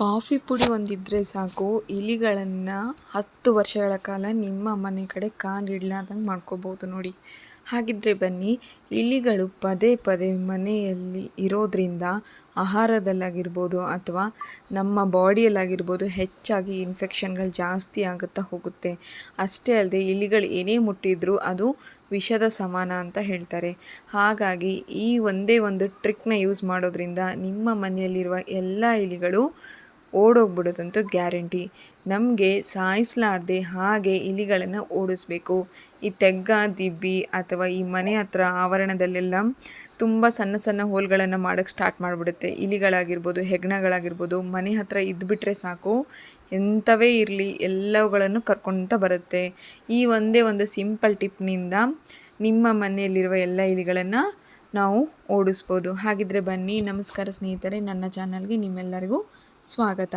Coffee ಪುಡಿ ಒಂದಿದ್ರೆ ಸಾಕು. ಇಲಿಗಳನ್ನು ಹತ್ತು ವರ್ಷಗಳ ಕಾಲ ನಿಮ್ಮ ಮನೆ ಕಡೆ ಕಾಲಿಡ್ಲಾರ್ದಂಗೆ ಮಾಡ್ಕೋಬೋದು ನೋಡಿ. ಹಾಗಿದ್ರೆ ಬನ್ನಿ, ಇಲಿಗಳು ಪದೇ ಪದೇ ಮನೆಯಲ್ಲಿ ಇರೋದ್ರಿಂದ ಆಹಾರದಲ್ಲಾಗಿರ್ಬೋದು ಅಥವಾ ನಮ್ಮ ಬಾಡಿಯಲ್ಲಾಗಿರ್ಬೋದು ಹೆಚ್ಚಾಗಿ ಇನ್ಫೆಕ್ಷನ್ಗಳು ಜಾಸ್ತಿ ಆಗುತ್ತಾ ಹೋಗುತ್ತೆ. ಅಷ್ಟೇ ಅಲ್ಲದೆ ಇಲಿಗಳು ಏನೇ ಮುಟ್ಟಿದ್ರೂ ಅದು ವಿಷದ ಸಮಾನ ಅಂತ ಹೇಳ್ತಾರೆ. ಹಾಗಾಗಿ ಈ ಒಂದೇ ಒಂದು ಟ್ರಿಕ್ನ ಯೂಸ್ ಮಾಡೋದ್ರಿಂದ ನಿಮ್ಮ ಮನೆಯಲ್ಲಿರುವ ಎಲ್ಲ ಇಲಿಗಳು ಓಡೋಗ್ಬಿಡೋದಂತೂ ಗ್ಯಾರಂಟಿ. ನಮಗೆ ಸಾಯಿಸಲಾರ್ದೆ ಹಾಗೆ ಇಲಿಗಳನ್ನು ಓಡಿಸ್ಬೇಕು. ಈ ತೆಗ್ಗ, ದಿಬ್ಬಿ ಅಥವಾ ಈ ಮನೆ ಹತ್ರ ಆವರಣದಲ್ಲೆಲ್ಲ ತುಂಬ ಸಣ್ಣ ಸಣ್ಣ ಹೋಲ್ಗಳನ್ನು ಮಾಡೋಕ್ಕೆ ಸ್ಟಾರ್ಟ್ ಮಾಡಿಬಿಡುತ್ತೆ. ಇಲಿಗಳಾಗಿರ್ಬೋದು, ಹೆಗ್ಣಗಳಾಗಿರ್ಬೋದು, ಮನೆ ಹತ್ರ ಇದ್ದುಬಿಟ್ರೆ ಸಾಕು. ಎಂಥವೇ ಇರಲಿ, ಎಲ್ಲವುಗಳನ್ನು ಕರ್ಕೊತ ಬರುತ್ತೆ. ಈ ಒಂದೇ ಒಂದು ಸಿಂಪಲ್ ಟಿಪ್ನಿಂದ ನಿಮ್ಮ ಮನೆಯಲ್ಲಿರುವ ಎಲ್ಲ ಇಲಿಗಳನ್ನು ನಾವು ಓಡಿಸ್ಬೋದು. ಹಾಗಿದ್ರೆ ಬನ್ನಿ, ನಮಸ್ಕಾರ ಸ್ನೇಹಿತರೆ. ನನ್ನ ಚಾನಲ್ಗೆ ನಿಮ್ಮೆಲ್ಲರಿಗೂ ಸ್ವಾಗತ.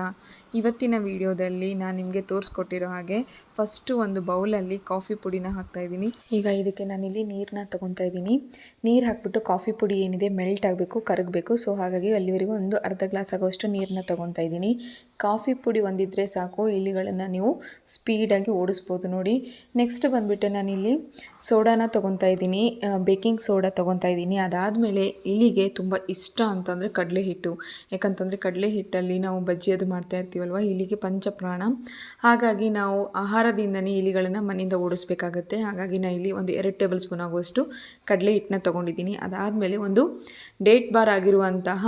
ಇವತ್ತಿನ ವಿಡಿಯೋದಲ್ಲಿ ನಾನು ನಿಮಗೆ ತೋರಿಸ್ಕೊಟ್ಟಿರೋ ಹಾಗೆ ಫಸ್ಟು ಒಂದು ಬೌಲಲ್ಲಿ ಕಾಫಿ ಪುಡಿನ ಹಾಕ್ತಾಯಿದ್ದೀನಿ ಈಗ ಇದಕ್ಕೆ ನಾನಿಲ್ಲಿ ನೀರನ್ನ ತೊಗೊತಾ ಇದ್ದೀನಿ. ನೀರು ಹಾಕ್ಬಿಟ್ಟು ಕಾಫಿ ಪುಡಿ ಏನಿದೆ ಮೆಲ್ಟ್ ಆಗಬೇಕು, ಕರಗಬೇಕು. ಸೊ ಹಾಗಾಗಿ ಅಲ್ಲಿವರೆಗೂ ಒಂದು ಅರ್ಧ ಗ್ಲಾಸ್ ಆಗೋಷ್ಟು ನೀರನ್ನ ತೊಗೊತಾ ಇದ್ದೀನಿ. ಕಾಫಿ ಪುಡಿ ಒಂದಿದ್ದರೆ ಸಾಕು. ಇಲಿಗಳನ್ನು ನೀವು ಸ್ಪೀಡಾಗಿ ಓಡಿಸ್ಬೋದು ನೋಡಿ. ನೆಕ್ಸ್ಟ್ ಬಂದುಬಿಟ್ಟು ನಾನಿಲ್ಲಿ ಸೋಡಾನ ತೊಗೊತಾ ಇದ್ದೀನಿ. ಬೇಕಿಂಗ್ ಸೋಡಾ ತೊಗೊತಾ ಇದ್ದೀನಿ. ಅದಾದಮೇಲೆ ಇಲಿಗೆ ತುಂಬ ಇಷ್ಟ ಅಂತಂದರೆ ಕಡಲೆ ಹಿಟ್ಟು ಯಾಕಂತಂದರೆ ಕಡಲೆ ಹಿಟ್ಟಲ್ಲಿ ಬಜ್ಜಿ ಅದು ಮಾಡ್ತಾ ಇರ್ತೀವಲ್ವ? ಇಲಿಗೆ ಪಂಚಪ್ರಾಣ. ಹಾಗಾಗಿ ನಾವು ಆಹಾರದಿಂದನೇ ಇಲಿಗಳನ್ನು ಮನೆಯಿಂದ ಓಡಿಸ್ಬೇಕಾಗತ್ತೆ. ಹಾಗಾಗಿ ನಾನು ಇಲ್ಲಿ ಒಂದು ಎರಡು ಟೇಬಲ್ ಸ್ಪೂನ್ ಆಗುವಷ್ಟು ಕಡಲೆ ಹಿಟ್ಟನ್ನ ತೊಗೊಂಡಿದ್ದೀನಿ. ಅದಾದಮೇಲೆ ಒಂದು ಡೇಟ್ ಬಾರ್ ಆಗಿರುವಂತಹ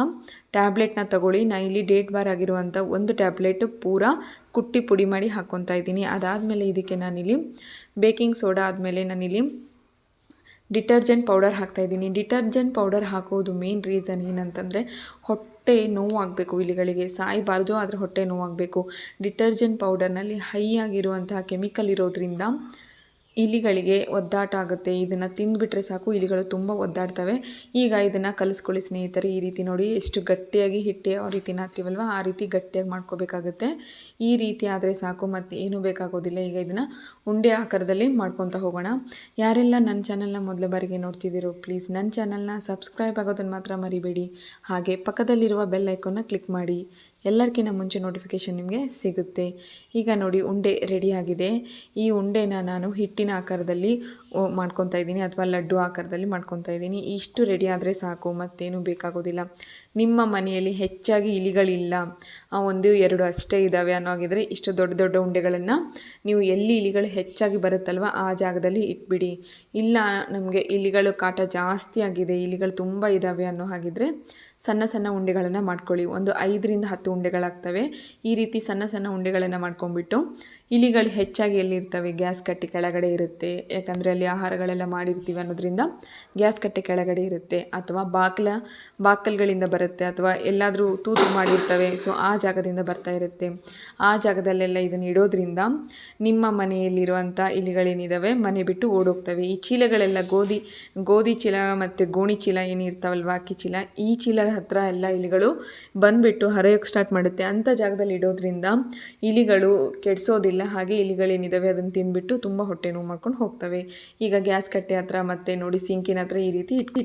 ಟ್ಯಾಬ್ಲೆಟ್ನ ತಗೊಳ್ಳಿ. ನಾನು ಇಲ್ಲಿ ಡೇಟ್ ಬಾರ್ ಆಗಿರುವಂಥ ಒಂದು ಟ್ಯಾಬ್ಲೆಟ್ ಪೂರ ಕುಟ್ಟಿ ಪುಡಿ ಮಾಡಿ ಹಾಕ್ಕೊತಾ ಇದ್ದೀನಿ. ಅದಾದಮೇಲೆ ಇದಕ್ಕೆ ನಾನಿಲ್ಲಿ ಬೇಕಿಂಗ್ ಸೋಡಾ ಆದಮೇಲೆ ನಾನಿಲ್ಲಿ ಡಿಟರ್ಜೆಂಟ್ ಪೌಡರ್ ಹಾಕ್ತಾಯಿದ್ದೀನಿ ಡಿಟರ್ಜೆಂಟ್ ಪೌಡರ್ ಹಾಕೋದು ಮೇನ್ ರೀಸನ್ ಏನಂತಂದರೆ ಹೊಟ್ಟೆ ನೋವಾಗಬೇಕು ಇಲಿಗಳಿಗೆ. ಸಾಯಬಾರ್ದು, ಆದರೆ ಹೊಟ್ಟೆ ನೋವಾಗಬೇಕು. ಡಿಟರ್ಜೆಂಟ್ ಪೌಡರ್ನಲ್ಲಿ ಹೈ ಆಗಿರುವಂತಹ ಕೆಮಿಕಲ್ ಇರೋದ್ರಿಂದ ಇಲಿಗಳಿಗೆ ಒದ್ದಾಟ ಆಗುತ್ತೆ. ಇದನ್ನು ತಿಂದುಬಿಟ್ರೆ ಸಾಕು, ಇಲಿಗಳು ತುಂಬ ಒದ್ದಾಡ್ತವೆ. ಈಗ ಇದನ್ನು ಕಲಿಸ್ಕೊಳ್ಳಿ ಸ್ನೇಹಿತರೆ, ಈ ರೀತಿ ನೋಡಿ. ಎಷ್ಟು ಗಟ್ಟಿಯಾಗಿ ಹಿಟ್ಟೆ ಯಾವ ರೀತಿ ನಾತ್ತೀವಲ್ವ ಆ ರೀತಿ ಗಟ್ಟಿಯಾಗಿ ಮಾಡ್ಕೋಬೇಕಾಗುತ್ತೆ. ಈ ರೀತಿ ಆದರೆ ಸಾಕು, ಮತ್ತು ಏನೂ ಬೇಕಾಗೋದಿಲ್ಲ. ಈಗ ಇದನ್ನು ಉಂಡೆ ಆಕಾರದಲ್ಲಿ ಮಾಡ್ಕೊತ ಹೋಗೋಣ. ಯಾರೆಲ್ಲ ನನ್ನ ಚಾನಲ್ನ ಮೊದಲ ಬಾರಿಗೆ ನೋಡ್ತಿದ್ದೀರೋ, ಪ್ಲೀಸ್ ನನ್ನ ಚಾನಲ್ನ ಸಬ್ಸ್ಕ್ರೈಬ್ ಆಗೋದನ್ನು ಮಾತ್ರ ಮರಿಬೇಡಿ. ಹಾಗೆ ಪಕ್ಕದಲ್ಲಿರುವ ಬೆಲ್ ಐಕೋನ ಕ್ಲಿಕ್ ಮಾಡಿ. ಎಲ್ಲರಿಗಿಂತ ಮುಂಚೆ ನೋಟಿಫಿಕೇಷನ್ ನಿಮಗೆ ಸಿಗುತ್ತೆ. ಈಗ ನೋಡಿ ಉಂಡೆ ರೆಡಿಯಾಗಿದೆ ಈ ಉಂಡೆನ ನಾನು ಹಿಟ್ಟಿನ ಆಕಾರದಲ್ಲಿ ಮಾಡ್ಕೊತಾ ಇದ್ದೀನಿ ಅಥವಾ ಲಡ್ಡು ಆಕಾರದಲ್ಲಿ ಮಾಡ್ಕೊತಾ ಇದ್ದೀನಿ. ಇಷ್ಟು ರೆಡಿ ಆದರೆ ಸಾಕು, ಮತ್ತೇನು ಬೇಕಾಗೋದಿಲ್ಲ. ನಿಮ್ಮ ಮನೆಯಲ್ಲಿ ಹೆಚ್ಚಾಗಿ ಇಲಿಗಳಿಲ್ಲ. ಒಂದು, ಎರಡು ಅಷ್ಟೇ ಇದ್ದಾವೆ ಅನ್ನೋ ಹಾಗಿದ್ರೆ ಇಷ್ಟು ದೊಡ್ಡ ದೊಡ್ಡ ಉಂಡೆಗಳನ್ನು ನೀವು ಎಲ್ಲಿ ಇಲಿಗಳು ಹೆಚ್ಚಾಗಿ ಬರುತ್ತಲ್ವ ಆ ಜಾಗದಲ್ಲಿ ಇಟ್ಬಿಡಿ. ಇಲ್ಲ, ನಮಗೆ ಇಲಿಗಳು ಕಾಟ ಜಾಸ್ತಿ ಆಗಿದೆ, ಇಲಿಗಳು ತುಂಬ ಇದ್ದಾವೆ ಅನ್ನೋ ಹಾಗಿದ್ರೆ ಸಣ್ಣ ಸಣ್ಣ ಉಂಡೆಗಳನ್ನು ಮಾಡ್ಕೊಳ್ಳಿ. ಒಂದು ಐದರಿಂದ ಹತ್ತು ಉಂಡೆಗಳಾಗ್ತವೆ. ಈ ರೀತಿ ಸಣ್ಣ ಸಣ್ಣ ಉಂಡೆಗಳನ್ನು ಮಾಡ್ಕೊಂಡ್ಬಿಟ್ಟು ಇಲಿಗಳು ಹೆಚ್ಚಾಗಿ ಎಲ್ಲಿರ್ತವೆ? ಗ್ಯಾಸ್ ಕಟ್ಟಿ ಕೆಳಗಡೆ ಇರುತ್ತೆ. ಯಾಕಂದರೆ ಅಲ್ಲಿ ಆಹಾರಗಳೆಲ್ಲ ಮಾಡಿರ್ತೀವಿ ಅನ್ನೋದ್ರಿಂದ ಗ್ಯಾಸ್ ಕಟ್ಟೆ ಕೆಳಗಡೆ ಇರುತ್ತೆ ಅಥವಾ ಬಾಕ್ಲ, ಬಾಕಲ್ಗಳಿಂದ ಬರುತ್ತೆ ಅಥವಾ ಎಲ್ಲಾದರೂ ತೂತು ಮಾಡಿರ್ತವೆ. ಸೊ ಆ ಜಾಗದಿಂದ ಬರ್ತಾ ಇರುತ್ತೆ. ಆ ಜಾಗದಲ್ಲೆಲ್ಲ ಇದನ್ನು ಇಡೋದ್ರಿಂದ ನಿಮ್ಮ ಮನೆಯಲ್ಲಿರುವಂಥ ಇಲಿಗಳೇನಿದ್ದಾವೆ ಮನೆ ಬಿಟ್ಟು ಓಡೋಗ್ತವೆ. ಈ ಚೀಲಗಳೆಲ್ಲ ಗೋಧಿ ಗೋಧಿ ಚೀಲ ಮತ್ತು ಗೋಣಿ ಚೀಲ ಏನಿರ್ತಾವಲ್ವ, ಅಕ್ಕಿ ಚೀಲ, ಈ ಚೀಲ ಹತ್ರ ಎಲ್ಲ ಇಲಿಗಳು ಬಂದುಬಿಟ್ಟು ಹರಿಯೋಕ್ಕೆ ಸ್ಟಾರ್ಟ್ ಮಾಡುತ್ತೆ. ಅಂಥ ಜಾಗದಲ್ಲಿ ಇಡೋದ್ರಿಂದ ಇಲಿಗಳು ಕೆಡಿಸೋದಿಲ್ಲ, ಹಾಗೆ ಇಲಿಗಳೇನಿದ್ದಾವೆ ಅದನ್ನು ತಿಂದುಬಿಟ್ಟು ತುಂಬ ಹೊಟ್ಟೆ ನೋವು ಮಾಡ್ಕೊಂಡು ಹೋಗ್ತವೆ. ಈಗ ಗ್ಯಾಸ್ ಕಟ್ಟೆ ಹತ್ರ ಮತ್ತು ನೋಡಿ ಸಿಂಕಿನ ಹತ್ರ ಈ ರೀತಿ ಇಟ್ಟು